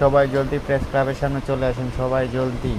সবাই জলদি প্রেস ক্লাবের সামনে চলে আসেন সবাই জলদি।